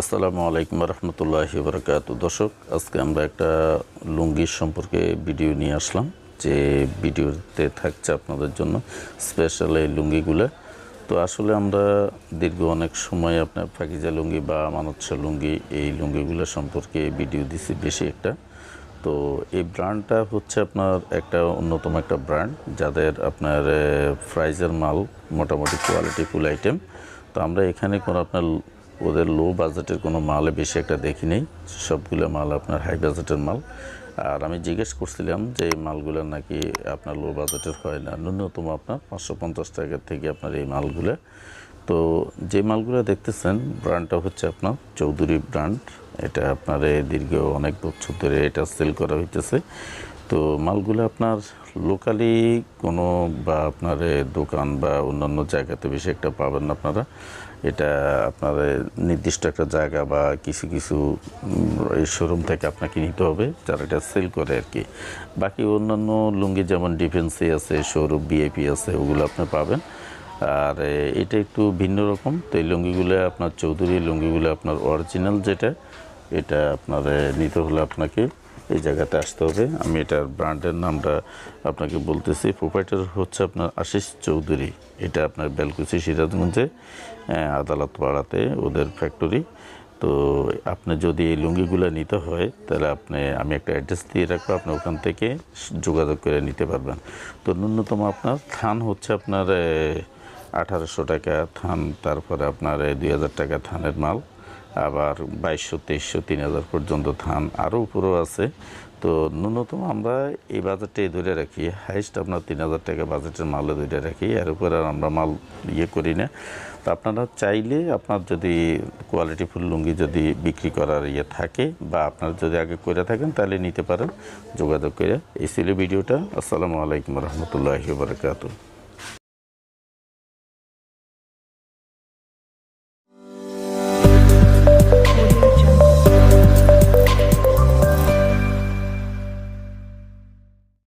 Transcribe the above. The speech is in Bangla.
আসসালামু আলাইকুম রহমতুল্লাহ বরকাত। দর্শক, আজকে আমরা একটা লুঙ্গির সম্পর্কে ভিডিও নিয়ে আসলাম, যে ভিডিওতে থাকছে আপনাদের জন্য স্পেশাল এই লুঙ্গিগুলো। তো আসলে আমরা দীর্ঘ অনেক সময় আপনার পাকিজা লুঙ্গি বা মানচ্ছা লুঙ্গি এই লুঙ্গিগুলো সম্পর্কে ভিডিও দিছি, বেশি একটা। তো এই ব্র্যান্ডটা হচ্ছে আপনার একটা অন্যতম একটা ব্র্যান্ড যাদের আপনার প্রাইজের মাল মোটামুটি কোয়ালিটিফুল আইটেম তো আমরা এখানে কোনো আপনার ওদের লো বাজেটের কোনো মালে বেশি একটা দেখি নেই। সবগুলো মাল আপনার হাই বাজেটের মাল। আর আমি জিজ্ঞেস করছিলাম যে এই মালগুলো নাকি আপনার লো বাজেটের হয় না? ন্যূনতম আপনার পাঁচশো পঞ্চাশ টাকা থেকে আপনার এই মালগুলো। তো যে মালগুলো দেখতেছেন ব্র্যান্ডটা হচ্ছে আপনার চৌধুরী ব্র্যান্ড এটা আপনার দীর্ঘ অনেক বছর ধরে এটা সেল করা হইতেছে। তো মালগুলো আপনার লোকালি কোনো বা আপনার দোকান বা অন্যান্য জায়গাতে বেশি একটা পাবেন না আপনারা। এটা আপনার নির্দিষ্ট একটা জায়গা বা কিছু কিছু শোরুম থেকে আপনাকে নিতে হবে, যারা এটা সেল করে আর কি বাকি অন্যান্য লুঙ্গি যেমন ডিফেন্সি আছে শোরুম বিএপি আছে, ওগুলো আপনি পাবেন। আর এটা একটু ভিন্ন রকম। তো এই লুঙ্গিগুলো আপনার চৌধুরী লুঙ্গিগুলো আপনার অরিজিনাল যেটা, এটা আপনার নিতে হলে আপনাকে এই জায়গাতে আসতে হবে। আমি এটার ব্র্যান্ডের নামটা আপনাকে বলতেছি। প্রোপাইটার হচ্ছে আপনার আশিস চৌধুরী। এটা আপনার বেলকুচি, সিরাজগঞ্জে আদালত পাড়াতে ওদের ফ্যাক্টরি তো আপনি যদি এই লুঙ্গিগুলো নিতে হয়, তাহলে আপনি, আমি একটা অ্যাড্রেস দিয়ে রাখব, আপনি ওখান থেকে যোগাযোগ করে নিতে পারবেন। তো ন্যূনতম আপনার থান হচ্ছে আপনার আঠারোশো টাকা থান, তারপরে আপনার দুই হাজার টাকা থানের মাল। আবার বাইশশো, তেইশশো, তিন হাজার পর্যন্ত ধান আরও উপরেও আছে। তো ন্যূনতম আমরা এই বাজেটটাই ধরে রাখি। হাইস্ট আপনার তিন হাজার টাকা বাজেটের মালে ধরে রাখি। এর উপরে আর আমরা মাল ইয়ে করি না। তো আপনারা চাইলে আপনার যদি কোয়ালিটি ফুল লুঙ্গি যদি বিক্রি করার ইয়ে থাকে বা আপনার যদি আগে করে থাকেন তাহলে নিতে পারেন। যোগাযোগ করে। এই ছিল ভিডিওটা। আসসালামু আলাইকুম রহমতুল্লাহি বারকাতু